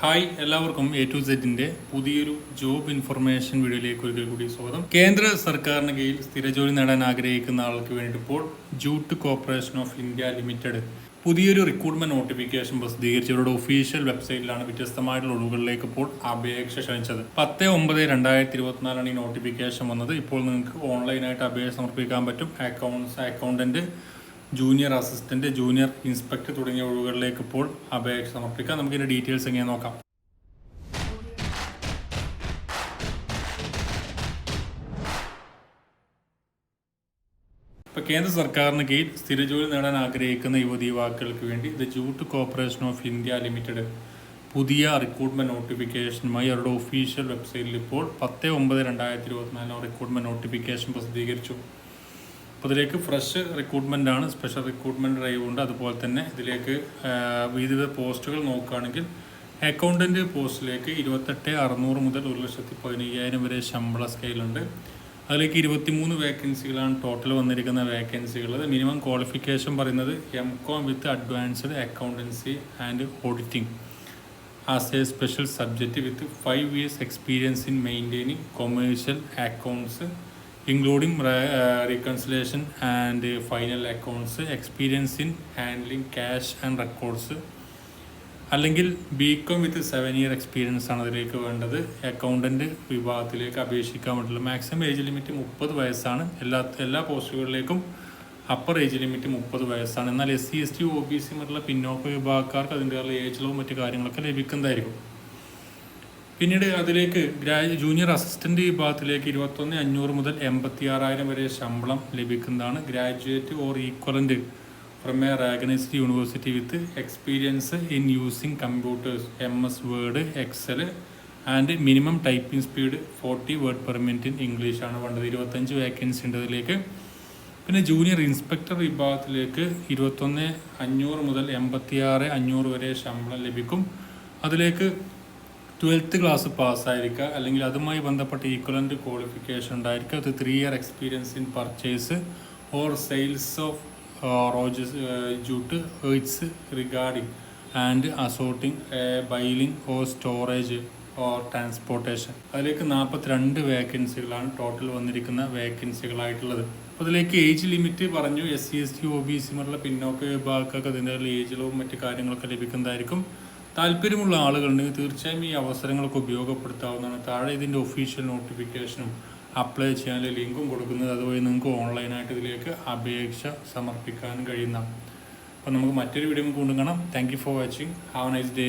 Hi എല്ലാവർക്കും A to സെറ്റിന്റെ പുതിയൊരു ജോബ് ഇൻഫർമേഷൻ വീഡിയോയിലേക്ക് ഒരിക്കൽ കൂടി സ്വാഗതം. കേന്ദ്ര സർക്കാരിന് കീഴിൽ സ്ഥിരജോലി നേടാൻ ആഗ്രഹിക്കുന്ന ആൾക്ക് വേണ്ടി ഇപ്പോൾ jute corporation of India limited പുതിയൊരു റിക്രൂട്ട്മെന്റ് നോട്ടിഫിക്കേഷൻ പ്രസിദ്ധീകരിച്ച് ഇവരുടെ ഒഫീഷ്യൽ വെബ്സൈറ്റിലാണ് വ്യത്യസ്തമായിട്ടുള്ള ഒഴിവുകളിലേക്ക് ഇപ്പോൾ അപേക്ഷ ക്ഷണിച്ചത്. പത്ത് ഒമ്പത് രണ്ടായിരത്തി ഇരുപത്തിനാലാണ് ഈ നോട്ടിഫിക്കേഷൻ വന്നത്. ഇപ്പോൾ നിങ്ങൾക്ക് ഓൺലൈനായിട്ട് അപേക്ഷ സമർപ്പിക്കാൻ പറ്റും. Accounts accountant junior assistant junior inspector തുടങ്ങിയ ഒഴിവുകളിലേക്ക് ഇപ്പോൾ അപേക്ഷ സമർപ്പിക്കാം. നമുക്ക് ഇതിന്റെ ഡീറ്റെയിൽസ് എങ്ങനെ നോക്കാം. ഇപ്പൊ കേന്ദ്ര സർക്കാരിന് കീഴിൽ സ്ഥിരജോലി നേടാൻ ആഗ്രഹിക്കുന്ന യുവതി യുവാക്കൾക്ക് വേണ്ടി the jute corporation of India limited പുതിയ റിക്രൂട്ട്മെന്റ് നോട്ടിഫിക്കേഷനുമായി അവരുടെ ഒഫീഷ്യൽ വെബ്സൈറ്റിൽ ഇപ്പോൾ പത്ത് ഒമ്പത് രണ്ടായിരത്തി ഇരുപത്തിനാലിനോ റിക്രൂട്ട്മെന്റ് നോട്ടിഫിക്കേഷൻ പ്രസിദ്ധീകരിച്ചു. അപ്പോൾ ഇതിലേക്ക് ഫ്രഷ് റിക്രൂട്ട്മെന്റ് ആണ് സ്പെഷ്യൽ റിക്രൂട്ട്മെന്റ് ഡ്രൈവ് ഉണ്ട്. അതുപോലെ തന്നെ ഇതിലേക്ക് വിവിധ പോസ്റ്റുകൾ നോക്കുകയാണെങ്കിൽ അക്കൗണ്ടന്റ് പോസ്റ്റിലേക്ക് ഇരുപത്തെട്ട് അറുന്നൂറ് മുതൽ ഒരു ലക്ഷത്തി പതിനയ്യായിരം വരെ ശമ്പള സ്കെയിലുണ്ട് അതിലേക്ക് ഇരുപത്തിമൂന്ന് വേക്കൻസികളാണ് ടോട്ടൽ വന്നിരിക്കുന്ന വേക്കൻസികൾ മിനിമം ക്വാളിഫിക്കേഷൻ പറയുന്നത് M com with advanced accountancy and auditing as a special subject with five years experience in maintaining commercial accounts including reconciliation and final accounts experience in handling cash and records അല്ലെങ്കിൽ B com with seven year experience ആണ് അതിലേക്ക് വേണ്ടത്. Accountant വിഭാഗത്തിലേക്ക് അപേക്ഷിക്കാൻ പറ്റുള്ളൂ maximum age limit മുപ്പത് വയസ്സാണ്. എല്ലാ എല്ലാ പോസ്റ്റുകളിലേക്കും അപ്പർ ഏജ് ലിമിറ്റ് മുപ്പത് വയസ്സാണ്. എന്നാൽ S C S T O B C മറ്റുള്ള പിന്നോക്ക വിഭാഗക്കാർക്ക് അതിന്റെ ഏജ് ലോ മറ്റു കാര്യങ്ങളൊക്കെ ലഭിക്കുന്നതായിരിക്കും. പിന്നീട് അതിലേക്ക് ഗ്രാജു ജൂനിയർ അസിസ്റ്റന്റ് വിഭാഗത്തിലേക്ക് ഇരുപത്തൊന്ന് അഞ്ഞൂറ് മുതൽ എൺപത്തി ആറായിരം വരെ ശമ്പളം ലഭിക്കുന്നതാണ് graduate or equivalent from a recognised university with experience in using computers M S Word Excel and minimum typing speed forty word per minute in English ആണ് വേണ്ടത് ഇരുപത്തഞ്ച് വേക്കൻസി ഉണ്ട് അതിലേക്ക്. പിന്നെ ജൂനിയർ ഇൻസ്പെക്ടർ വിഭാഗത്തിലേക്ക് ഇരുപത്തൊന്ന് അഞ്ഞൂറ് മുതൽ എൺപത്തി ആറ് അഞ്ഞൂറ് വരെ ശമ്പളം ലഭിക്കും. അതിലേക്ക് ട്വൽത്ത് ക്ലാസ് പാസ്സായിരിക്കുക അല്ലെങ്കിൽ അതുമായി ബന്ധപ്പെട്ട ഈക്വലന്റ് ക്വാളിഫിക്കേഷൻ ഉണ്ടായിരിക്കുക അത് three year experience in purchase or sales of raw jute aids regarding and assorting baling or storage or transportation അതിലേക്ക് നാൽപ്പത്തിരണ്ട് വേക്കൻസികളാണ് ടോട്ടൽ വന്നിരിക്കുന്ന വേക്കൻസികളായിട്ടുള്ളത് അപ്പോൾ അതിലേക്ക് ഏജ് ലിമിറ്റ് പറഞ്ഞു S C S T O B C മറ്റുള്ള പിന്നോക്ക വിഭാഗക്കാർക്ക് അതിന്റെ ഏജിലവും മറ്റു കാര്യങ്ങളൊക്കെ ലഭിക്കുന്നതായിരിക്കും. താല്പര്യമുള്ള ആളുകളുണ്ടെങ്കിൽ തീർച്ചയായും ഈ അവസരങ്ങളൊക്കെ ഉപയോഗപ്പെടുത്താവുന്നതാണ്. താഴെ ഇതിന്റെ ഒഫീഷ്യൽ നോട്ടിഫിക്കേഷനും അപ്ലൈ ചെയ്യാനുള്ള ലിങ്കും കൊടുക്കുന്നത് അതുവഴി നിങ്ങൾക്ക് ഓൺലൈനായിട്ട് ഇതിലേക്ക് അപേക്ഷ സമർപ്പിക്കാൻ കഴിയുന്നതാണ്. അപ്പോൾ നമുക്ക് മറ്റൊരു video കൊണ്ടുകാണാം thank you for watching have nice day